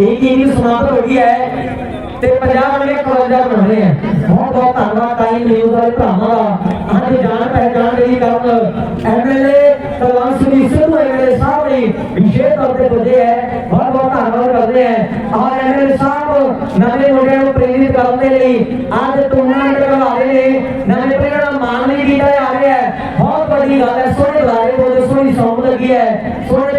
ਇੱਕ ਹੀ ਸਮਾਪਤ ਹੋ ਗਈ ਹੈ ਤੇ ਪੰਜਾਬ ਵਾਲੇ 51 ਬਣ ਰਹੇ ਹੈ। ਬਹੁਤ ਬਹੁਤ ਧੰਨਵਾਦ ਟਾਈਮ ਨਿਊਜ਼ ਵਾਲੇ ਭਰਾਵਾਂ ਦਾ। ਅੱਜ ਜਾਣ ਪਹਿਚਾਣ ਲਈ ਕਰਨ ਐਮਐਲਏ ਕਲਵੰਤ ਸਿੰਘ ਸਿੱਧੂ ਐਮਐਲਏ ਸਾਹਿਬ ਨੇ ਵਿਸ਼ੇਸ਼ ਤੌਰ ਤੇ ਪੁੱਜੇ ਹੈ। ਬਹੁਤ ਬਹੁਤ ਧੰਨਵਾਦ ਕਰਦੇ ਹੈ। ਔਰ ਐਮਐਲਏ ਸਾਹਿਬ ਨਵੇਂ ਮੁੰਡਿਆਂ ਨੂੰ ਪ੍ਰੇਰਿਤ ਕਰਨ ਦੇ ਲਈ ਅੱਜ ਟੂਰਨਾਮੈਂਟ ਕਰਵਾ ਰਹੇ ਨੇ। ਨਵੇਂ ਪਲੇਅਰਾਂ ਦਾ ਮਾਣ ਕੀਤਾ ਜਾ ਰਿਹਾ ਹੈ। ਬਹੁਤ ਵੱਡੀ ਗੱਲ ਹੈ। ਸੋਹਣੇ ਬੁਲਾਰੇ ਬੋਲੇ ਸੋਹਣੀ ਸੌਂਪ ਲੱਗੀ ਹੈ। ਸੋਹਣੇ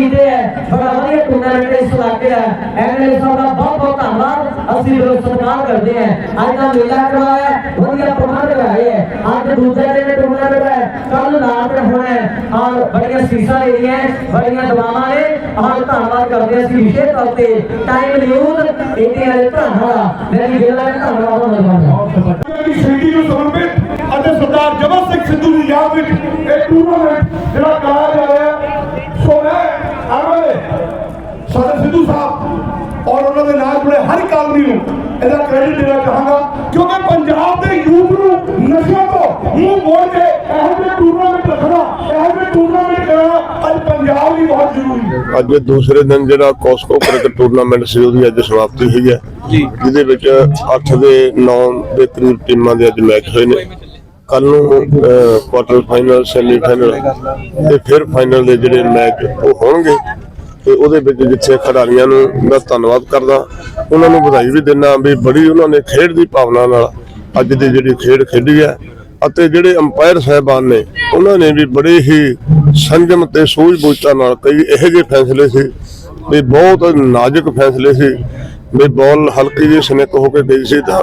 ਕੀਤੇ ਹੈ ਬੜਾ ਵਧੀਆ ਟੂਰਨਾਮੈਂਟ ਇਸ ਇਲਾਕੇ ਦਾ ਐਮਐਲਏ ਸਾਹਿਬ ਦਾ ਬਹੁਤ ਬਹੁਤ ਧੰਨਵਾਦ ਅਸੀਂ ਲੋਕ ਸਤਿਕਾਰ ਕਰਦੇ ਹਾਂ ਅੱਜ ਦਾ ਮੇਲਾ ਕਰਵਾਇਆ ਹੈ, ਵਧੀਆ ਪ੍ਰਬੰਧ ਕਰਾਏ ਹੈ ਅੱਜ ਦੂਜੇ ਦਿਨ ਟੂਰਨਾਮੈਂਟ ਹੈ ਕੱਲ ਰਾਤ ਹੋਣਾ ਹੈ ਔਰ ਬੜੀਆਂ ਸੀਸਾਂ ਲੈ ਰਹੀਆਂ ਬੜੀਆਂ ਦੁਆਵਾਂ ਨੇ ਔਰ ਧੰਨਵਾਦ ਕਰਦੇ ਹਾਂ ਅਸੀਂ ਵਿਸ਼ੇਸ਼ ਤੌਰ ਤੇ ਟਾਈਮ ਨਿਊਜ਼ ਇਹਦੇ ਵਾਲੇ ਭਰਾਵਾਂ ਦਾ ਮੇਰੀ ਦਿਲ ਦਾ ਧੰਨਵਾਦ ਹੋਣਾ ਦੀ ਸ਼ਹੀਦੀ ਨੂੰ ਸਮਰਪਿਤ ਅਤੇ ਸਰਦਾਰ ਜਮਨ ਸਿੰਘ ਸਿੱਧੂ ਦੀ ਯਾਦ ਵਿੱਚ ਇਹ ਟੂਰਨਾਮੈਂਟ ਜਿਹੜਾ ਕਰਾਇਆ ਜਾ ਰਿਹਾ ਹੈ। ਸੋ ਮੈਂ ਐਮਐਲਏ ਸਾਡੇ ਸਿੱਧੂ ਸਾਹਿਬ ਔਰ ਉਹਨਾਂ ਦੇ ਨਾਲ ਜੁੜੇ ਹਰ ਆਦਮੀ ਨੂੰ ਇਹਦਾ ਕ੍ਰੈਡਿਟ ਦੇਣਾ ਚਾਹਾਂਗਾ ਕਿਉਂਕਿ ਪੰਜਾਬ ਦੇ ਯੂਥ ਨੂੰ ਨਸ਼ਿਆਂ ਤੋਂ ਮੂੰਹ ਮੋੜ ਕੇ ਇਹੋ ਜਿਹੇ ਟੂਰਨਾਮੈਂਟ ਰੱਖਣਾ ਇਹੋ ਜਿਹੇ ਟੂਰਨਾਮੈਂਟ ਕਰਾਉਣਾ ਅੱਜ ਪੰਜਾਬ ਲਈ ਬਹੁਤ ਜ਼ਰੂਰੀ ਹੈ। ਅੱਜ ਦੂਸਰੇ ਦਿਨ ਜਿਹੜਾ ਕੋਸਕੋ ਕ੍ਰਿਕਟ ਟੂਰਨਾਮੈਂਟ ਸੀ ਉਹਦੀ ਅੱਜ ਸਮਾਪਤੀ ਹੋਈ ਹੈ। ਜਿਹਦੇ ਵਿੱਚ 8 ਦੇ 9 ਦੇ ਕਰੀਬ ਟੀਮਾਂ ਦੇ ਅੱਜ ਮੈਚ ਹੋਏ ਨੇ। ਕੱਲ ਨੂੰ ਕੁਆਟਰ ਫਾਈਨਲ ਸੈਮੀ ਫਾਈਨਲ ਤੇ ਫਿਰ ਫਾਈਨਲ ਦੇ ਜਿਹੜੇ ਮੈਚ ਉਹ ਹੋਣਗੇ। ਤੇ ਉਹਦੇ ਵਿੱਚ ਜਿੱਥੇ ਖਿਡਾਰੀਆਂ ਨੂੰ ਮੈਂ ਧੰਨਵਾਦ ਕਰਦਾ, ਉਹਨਾਂ ਨੂੰ ਵਧਾਈ ਵੀ ਦਿੰਦਾ ਵੀ ਬੜੀ ਉਹਨਾਂ ਨੇ ਖੇਡ ਦੀ ਭਾਵਨਾ ਨਾਲ ਅੱਜ ਦੀ ਜਿਹੜੀ ਖੇਡ ਖੇਡੀ ਹੈ ਅਤੇ ਜਿਹੜੇ ਅੰਪਾਇਰ ਸਾਹਿਬਾਨ ਨੇ, ਉਹਨਾਂ ਨੇ ਵੀ ਬੜੇ ਹੀ ਸੰਜਮ ਤੇ ਸੂਝ-ਬੂਝਤਾ ਨਾਲ ਕਈ ਇਹੋ ਜਿਹੇ ਫੈਸਲੇ ਸੀ ਵੀ ਬਹੁਤ ਨਾਜ਼ੁਕ ਫੈਸਲੇ ਸੀ ਵੀ ਬੋਲ ਹਲਕੀ ਜਿਹੀ ਸਨਿਕ ਹੋ ਕੇ ਗਈ ਸੀ ਤਾਂ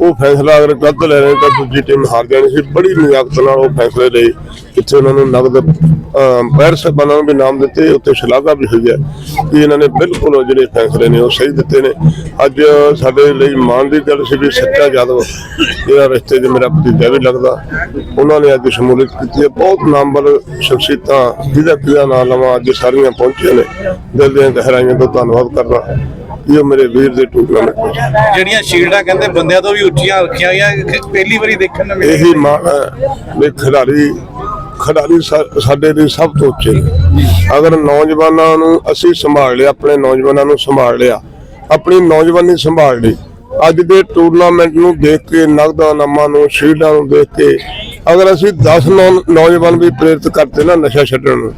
ਉਹ ਫੈਸਲਾ ਅਗਰ ਗਲਤ ਲੈ ਰਹੇ ਤਾਂ ਦੂਜੀ ਟੀਮ ਹਾਰ ਜਾਣੀ ਸੀ। ਬੜੀ ਨਿਯਾਕਤ ਨਾਲ ਉਹ ਫੈਸਲੇ ਲਏ ਕਿੱਥੇ ਉਹਨਾਂ ਨੂੰ ਨਗਦ ਅੰਪਾਇਰ ਸਾਹਿਬਾਨਾਂ ਨੂੰ ਵੀ ਨਾਮ ਦਿੱਤੇ ਉੱਤੇ ਸ਼ਲਾਘਾ ਵੀ ਹੋਈ ਹੈ ਕਿ ਇਹਨਾਂ ਨੇ ਬਿਲਕੁਲ ਉਹ ਜਿਹੜੇ ਫੈਸਲੇ ਨੇ ਉਹ ਸਹੀ ਦਿੱਤੇ ਨੇ। ਅੱਜ ਸਾਡੇ ਲਈ ਮਾਣ ਦੀ ਗੱਲ ਸੀ ਵੀ ਸੱਚਾ ਯਾਦਵ, ਜਿਹੜਾ ਰਿਸ਼ਤੇ 'ਚ ਮੇਰਾ ਭਤੀਜਾ ਵੀ ਲੱਗਦਾ, ਉਹਨਾਂ ਨੇ ਅੱਜ ਸ਼ਮੂਲੀਅਤ ਕੀਤੀ ਹੈ। ਬਹੁਤ ਨਾਮਵਰ ਸ਼ਖਸੀਅਤਾਂ ਜਿਹਦਾ ਕਿਹਦਾ ਨਾਮ ਲਵਾਂ, ਅੱਜ ਸਾਰੀਆਂ ਪਹੁੰਚੀਆਂ ਨੇ। ਦਿਲ ਦੀਆਂ ਗਹਿਰਾਈਆਂ ਤੋਂ ਧੰਨਵਾਦ ਕਰਦਾ। ਇਹ ਮੇਰੇ ਵੀਰ ਦੇ ਟੂਰਨਾਮੈਂਟ ਵਿੱਚ ਜਿਹੜੀਆਂ ਸ਼ੀਲਡਾਂ ਕਹਿੰਦੇ ਬੰਦਿਆਂ ਤੋਂ ਵੀ ਉੱਚੀਆਂ ਰੱਖੀਆਂ ਗਈਆਂ ਪਹਿਲੀ ਵਾਰੀ ਦੇਖਣ ਨੂੰ ਮਿਲਿਆ। ਇਹੀ ਮਾਣ ਹੈ ਵੀ ਖਿਡਾਰੀ ਖਿਡਾਰੀ ਸਾਡੇ ਲਈ ਸਭ ਤੋਂ ਉੱਚੇ ਨੇ। ਅਗਰ ਨੌਜਵਾਨਾਂ ਨੂੰ ਅਸੀਂ ਸੰਭਾਲ ਲਿਆ ਆਪਣੇ ਨੌਜਵਾਨਾਂ ਨੂੰ ਸੰਭਾਲ ਲਿਆ ਆਪਣੀ ਨੌਜਵਾਨੀ ਸੰਭਾਲ ਲਈ ਅੱਜ ਦੇ ਟੂਰਨਾਮੈਂਟ ਨੂੰ ਦੇਖ ਕੇ ਨਗਦਾਂ ਨਾਮਾਂ ਨੂੰ ਸ਼ੀਲਡਾਂ ਨੂੰ ਦੇਖ ਕੇ ਅਗਰ ਅਸੀਂ 10 ਨੌ- ਨੌਜਵਾਨ ਵੀ ਪ੍ਰੇਰਿਤ ਕਰਤੇ ਨਾ ਨਸ਼ਾ ਛੱਡਣ ਨੂੰ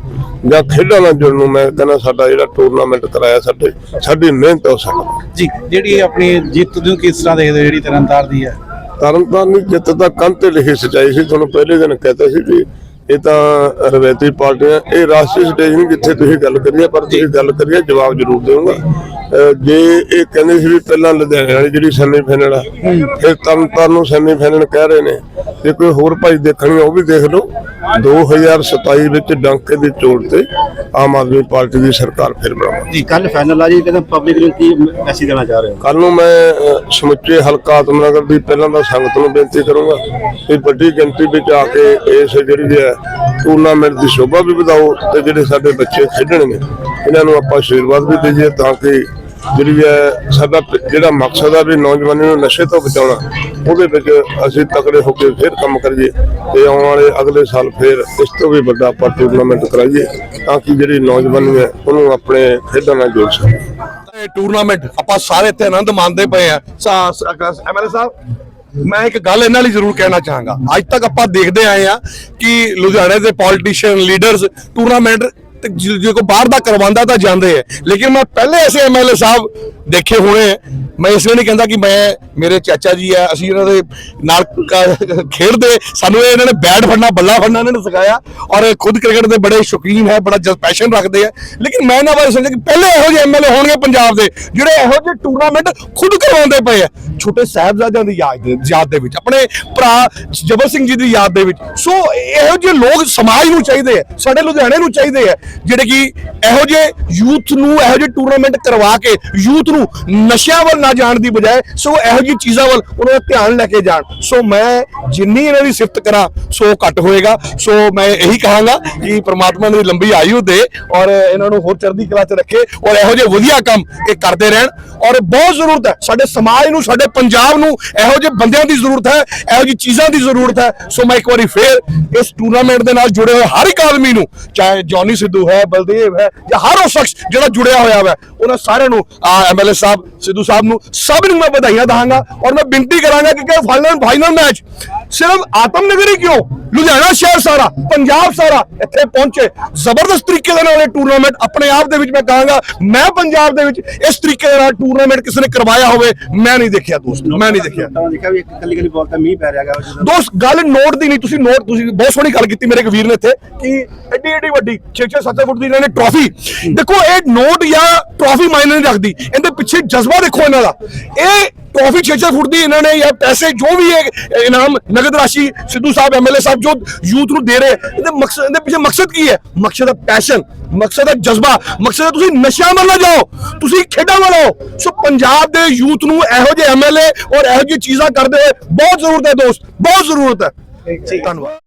ਜਾਂ ਖੇਡਾਂ ਨਾਲ ਜੁੜਨ ਨੂੰ ਮੈਂ ਕਹਿੰਦਾ ਸਾਡਾ ਜਿਹੜਾ ਟੂਰਨਾਮੈਂਟ ਕਰਾਇਆ ਸਾਡੇ ਸਾਡੀ ਮਿਹਨਤ ਹੋ ਸਕਦੀ ਜੀ ਜਿਹੜੀ ਆਪਣੀ ਜਿੱਤ ਨੂੰ ਕਿਸ ਤਰ੍ਹਾਂ ਦੇਖਦੇ ਹੋ ਜਿਹੜੀ ਤਰਨਤਾਰ ਦੀ ਹੈ? ਤਰਨਤਾਰਨ ਦੀ ਜਿੱਤ ਤਾਂ ਕੰਨ ਤੇ ਲਿਖੀ ਸਚਾਈ ਸੀ ਤੁਹਾਨੂੰ ਪਹਿਲੇ ਦਿਨ ਕਹਤਾ ਸੀ ਵੀ ਇਹ ਤਾਂ ਰਵੈਤੀ ਪਾਰਟੀਆਂ ਇਹ ਰਾਸ਼ਟਰੀ ਸਟੇਜ ਨਹੀਂ ਜਿੱਥੇ ਤੁਸੀਂ ਗੱਲ ਕਰੀਏ ਪਰ ਤੁਸੀਂ ਗੱਲ ਕਰੀਏ ਜਵਾਬ ਜ਼ਰੂਰ ਦੇਵਾਂਗਾ। ਜੇ ਇਹ ਕਹਿੰਦੇ ਸੀ ਵੀ ਪਹਿਲਾਂ ਲੁਧਿਆਣੇ ਵਾਲੀ ਜਿਹੜੀ ਸੈਮੀ ਫਾਈਨਲ ਆ ਫਿਰ ਤਰਨਤਾਰਨ ਨੂੰ ਸੈਮੀ ਫਾਈਨਲ ਕਹਿ ਰਹੇ ਨੇ। ਜੇ ਕੋਈ ਹੋਰ ਭਾਈ ਦੇਖਣੀ ਉਹ ਵੀ ਦੇਖ ਲਓ। 2027 ਵਿੱਚ ਡੰਕੇ ਦੀ ਚੋਟ ਤੇ ਆਮ ਆਦਮੀ ਪਾਰਟੀ ਦੀ ਸਰਕਾਰ ਫਿਰ ਬਣਾਵਾਂਗੇ। ਜੀ ਕੱਲ ਫਾਈਨਲ ਆ ਜੀ ਕਹਿੰਦਾ ਪਬਲਿਕ ਨੂੰ ਕੀ ਮੈਸੇਜ ਦੇਣਾ ਚਾਹ ਰਹੇ ਹੋ? ਕੱਲ ਨੂੰ ਮੈਂ ਸਮੁੱਚੇ ਹਲਕਾ ਆਤਮਨਗਰ ਦੀ ਪਹਿਲਾਂ ਤਾਂ ਸੰਗਤ ਨੂੰ ਬੇਨਤੀ ਕਰੂੰਗਾ ਕਿ ਵੱਡੀ ਗਿਣਤੀ ਵਿੱਚ ਆ ਕੇ ਇਸ ਜਿਹੜੀ ਹੈ ਟੂਰਨਾਮੈਂਟ ਦੀ ਸ਼ੋਭਾ ਵੀ ਵਧਾਓ ਤੇ ਜਿਹੜੇ ਸਾਡੇ ਬੱਚੇ ਖੇਡਣਗੇ, ਇਹਨਾਂ ਨੂੰ ਆਪਾਂ ਆਸ਼ੀਰਵਾਦ ਵੀ ਦਈਏ ਤਾਂ ਕਿ ਜਿਹੜੀ ਹੈ ਸਾਡਾ ਜਿਹੜਾ ਮਕਸਦ ਆ ਵੀ ਨੌਜਵਾਨਾਂ ਨੂੰ ਨਸ਼ੇ ਤੋਂ ਬਚਾਉਣਾ, ਉਹਦੇ ਵਿੱਚ ਅਸੀਂ ਤਕੜੇ ਹੋ ਕੇ ਫਿਰ ਕੰਮ ਕਰੀਏ ਤੇ ਆਉਣ ਵਾਲੇ ਅਗਲੇ ਸਾਲ ਫਿਰ ਇਸ ਤੋਂ ਵੀ ਵੱਡਾ ਆਪਾਂ ਟੂਰਨਾਮੈਂਟ ਕਰਾਈਏ ਤਾਂ ਕਿ ਜਿਹੜੀ ਨੌਜਵਾਨੀ ਹੈ ਉਹਨੂੰ ਆਪਣੇ ਖੇਡਾਂ ਨਾਲ ਜੋੜ ਸਕੇ। ਟੂਰਨਾਮੈਂਟ ਆਪਾਂ ਸਾਰੇ ਇੱਥੇ ਆਨੰਦ ਮਾਣਦੇ ਪਏ ਆ। ਐਮਐਲਏ ਸਾਹਿਬ? ਮੈਂ ਇੱਕ ਗੱਲ ਇਹਨਾਂ ਲਈ ਜ਼ਰੂਰ ਕਹਿਣਾ ਚਾਹਾਂਗਾ। ਅੱਜ ਤੱਕ ਆਪਾਂ ਦੇਖਦੇ ਆਏ ਆ ਕਿ ਲੁਧਿਆਣੇ ਦੇ ਪੋਲੀਟੀਸ਼ੀਅਨ ਲੀਡਰਸ ਟੂਰਨਾਮੈਂਟ ਜੇ ਜੇ ਕੋਈ ਬਾਹਰ ਦਾ ਕਰਵਾਉਂਦਾ ਤਾਂ ਜਾਂਦੇ ਆ। ਲੇਕਿਨ ਮੈਂ ਪਹਿਲੇ ਐਸੇ ਐਮਐਲਏ ਸਾਹਿਬ ਦੇਖੇ ਹੋਣੇ ਮੈਂ ਇਸ ਲਈ ਨਹੀਂ ਕਹਿੰਦਾ ਕਿ ਮੈਂ, ਮੇਰੇ ਚਾਚਾ ਜੀ ਆ, ਅਸੀਂ ਇਹਨਾਂ ਦੇ ਨਾਲ ਖੇਡਦੇ। ਸਾਨੂੰ ਇਹਨਾਂ ਨੇ ਬੈਟ ਫੜਨਾ, ਬੱਲਾ ਫੜਨਾ ਇਹਨਾਂ ਨੇ ਸਿਖਾਇਆ। ਔਰ ਇਹ ਖੁਦ ਕ੍ਰਿਕਟ ਦੇ ਬੜੇ ਸ਼ੌਕੀਨ ਹੈ, ਬੜਾ ਜਸ ਪੈਸ਼ਨ ਰੱਖਦੇ ਆ। ਲੇਕਿਨ ਮੈਂ ਇਹਨਾਂ ਬਾਰੇ ਸਮਝਿਆ ਕਿ ਪਹਿਲੇ ਇਹੋ ਜਿਹੇ ਐਮਐਲਏ ਹੋਣਗੇ ਪੰਜਾਬ ਦੇ, ਜਿਹੜੇ ਇਹੋ ਜਿਹੇ ਟੂਰਨਾਮੈਂਟ ਖੁਦ ਕਰਵਾਉਂਦੇ ਪਏ ਆ। ਛੋਟੇ ਸਾਹਿਬਜ਼ਾਦਿਆਂ ਦੀ ਯਾਦ ਦੇ ਯਾਦ ਦੇ ਵਿੱਚ, ਆਪਣੇ ਭਰਾ ਜਬਰ ਸਿੰਘ ਜੀ ਦੀ ਯਾਦ ਦੇ ਵਿੱਚ। ਸੋ ਇਹੋ ਜਿਹੇ ਲੋਕ ਸਮਾਜ ਨੂੰ ਚਾਹੀਦੇ ਆ, ਸਾਡੇ ਲੁਧਿਆਣੇ ਨੂੰ ਚਾਹੀਦੇ ਆ, ਜਿਹੜੇ ਕਿ ਇਹੋ ਜਿਹੇ ਯੂਥ ਨੂੰ, ਇਹੋ ਜਿਹੇ ਟੂਰਨਾਮੈਂਟ ਕਰਵਾ ਕੇ ਯੂਥ ਨੂੰ ਨਸ਼ਿਆਂ ਵੱਲ ਨਾ ਜਾਣ ਦੀ ਬਜਾਏ, ਸੋ ਇਹੋ ਜਿਹੀ ਚੀਜ਼ਾਂ ਵੱਲ ਉਹਨਾਂ ਦਾ ਧਿਆਨ ਲੈ ਕੇ ਜਾਣ। ਸੋ ਮੈਂ ਜਿੰਨੀ ਇਹਨਾਂ ਦੀ ਸਿਫਤ ਕਰਾਂ, ਸੋ ਘੱਟ ਹੋਏਗਾ। ਸੋ ਮੈਂ ਇਹੀ ਕਹਾਂਗਾ ਕਿ ਪ੍ਰਮਾਤਮਾ ਨੂੰ ਲੰਬੀ ਆਯੂ ਦੇ ਔਰ ਇਹਨਾਂ ਨੂੰ ਹੋਰ ਚੜ੍ਹਦੀ ਕਲਾ 'ਚ ਰੱਖੇ ਔਰ ਇਹੋ ਜਿਹੇ ਵਧੀਆ ਕੰਮ ਇਹ ਕਰਦੇ ਰਹਿਣ। ਔਰ ਬਹੁਤ ਜ਼ਰੂਰਤ ਹੈ। ਸਾਡੇ ਸਮਾਜ ਨੂੰ, ਸਾਡੇ ਪੰਜਾਬ ਨੂੰ ਇਹੋ ਜਿਹੇ ਬੰਦਿਆਂ ਦੀ ਜ਼ਰੂਰਤ ਹੈ, ਇਹੋ ਜਿਹੀ ਚੀਜ਼ਾਂ ਦੀ ਜ਼ਰੂਰਤ ਹੈ। ਸੋ ਮੈਂ ਇੱਕ ਵਾਰੀ ਫੇਰ ਇਸ ਟੂਰਨਾਮੈਂਟ ਦੇ ਨਾਲ ਜੁੜੇ ਹੋਏ ਹਰ ਇੱਕ ਆਦਮੀ ਨੂੰ, ਚਾਹੇ ਜੌਨੀ ਸਿੱਧੂ ਹੈ, ਬਲਦੇਵ ਹੈ ਜਾਂ ਹਰ ਉਹ ਸ਼ਖਸ ਜਿਹੜਾ ਜੁੜਿਆ ਹੋਇਆ ਹੈ ਉਹਨਾਂ ਸਾਰਿਆਂ ਨੂੰ ਐਮਐਲਏ ਸਾਹਿਬ, ਸਿੱਧੂ ਸਾਹਿਬ ਨੂੰ ਸਭ ਨੂੰ ਮੈਂ ਵਧਾਈਆਂ ਦਹਾਂਗਾ। ਔਰ ਮੈਂ ਬੇਨਤੀ ਕਰਾਂਗਾ ਕਿ ਕਿ ਫਾਈਨਲ ਫਾਈਨਲ ਮੈਚ ਸਿਰਫ ਆਤਮ ਨਗਰੀ ਕਿਉਂ ਲੁਧਿਆਣਾ ਸ਼ਹਿਰ ਸਾਰਾ ਪੰਜਾਬ ਸਾਰਾ ਇੱਥੇ ਪਹੁੰਚੇ ਜ਼ਬਰਦਸਤ ਤਰੀਕੇ ਦੇ ਨਾਲ ਇਹ ਟੂਰਨਾਮੈਂਟ ਆਪਣੇ ਆਪ ਦੇ ਵਿੱਚ ਮੈਂ ਕਹਾਂਗਾ ਮੈਂ ਪੰਜਾਬ ਦੇ ਵਿੱਚ ਇਸ ਤਰੀਕੇ ਦੇ ਨਾਲ ਟੂਰਨਾਮੈਂਟ ਕਿਸੇ ਨੇ ਕਰਵਾਇਆ ਹੋਵੇ ਮੈਂ ਨਹੀਂ ਦੇਖਿਆ ਦੋਸਤ ਮੈਂ ਨਹੀਂ ਦੇਖਿਆ ਤਾਂ ਦੇਖਿਆ ਵੀ ਇੱਕ ਕੱਲੀ ਕੱਲੀ ਬਾਲ ਤਾਂ ਮੀਂਹ ਪੈ ਰਿਹਾ ਹੈਗਾ ਜਦੋਂ। ਦੋਸਤ ਗੱਲ ਨੋਟ ਦੀ ਨਹੀਂ ਤੁਸੀਂ ਨੋਟ ਤੁਸੀਂ ਬਹੁਤ ਸੋਹਣੀ ਗੱਲ ਕੀਤੀ ਮੇਰੇ ਇੱਕ ਵੀਰ ਨੇ ਇੱਥੇ ਕਿ ਐਡੀ ਐਡੀ ਵੱਡੀ 6-6 7 ਫੁੱਟ ਦੀ ਇਹਨਾਂ ਨੇ ਟਰਾਫੀ ਦੇਖੋ ਇਹ ਨੋਟ ਜਾਂ ਟਰਾਫੀ ਮਾਇਨੇ ਨਹੀਂ ਰੱਖਦੀ ਇਹਦੇ ਪਿੱਛੇ ਜਜ਼ਬਾ ਦੇਖੋ ਇਹਨਾਂ ਦਾ ਇਹ ਟਰਾਫੀ 6-6 ਫੁੱਟ ਦੀ ਇਹਨਾਂ ਨੇ, ਜਾਂ ਪੈਸੇ ਜੋ ਵੀ ਹੈ ਇਨਾਮ, ਨਗਦ ਰਾਸ਼ੀ, ਸਿੱਧੂ ਸਾਹਿਬ ਐਮਐਲਏ ਸਾਹਿਬ ਜੋ ਯੂਥ ਨੂੰ ਦੇ ਰਹੇ, ਇਹਦੇ ਮਕਸਦ ਇਹਦੇ ਪਿੱਛੇ ਮਕਸਦ ਕੀ ਹੈ? ਮਕਸਦ ਹੈ ਪੈਸ਼ਨ ਮਕਸਦ ਹੈ ਜਜ਼ਬਾ, ਮਕਸਦ ਹੈ ਤੁਸੀਂ ਨਸ਼ਿਆਂ ਵੱਲ ਨਾ ਜਾਓ, ਤੁਸੀਂ ਖੇਡਾਂ ਵੱਲ ਆਓ। ਸੋ ਪੰਜਾਬ ਦੇ ਯੂਥ ਨੂੰ ਇਹੋ ਜਿਹੇ ਐਮਐਲਏ ਔਰ ਇਹੋ ਜਿਹੀ ਚੀਜ਼ਾਂ ਕਰਦੇ ਬਹੁਤ ਜ਼ਰੂਰਤ ਹੈ ਦੋਸਤ, ਬਹੁਤ ਜ਼ਰੂਰਤ ਹੈ। ਧੰਨਵਾਦ।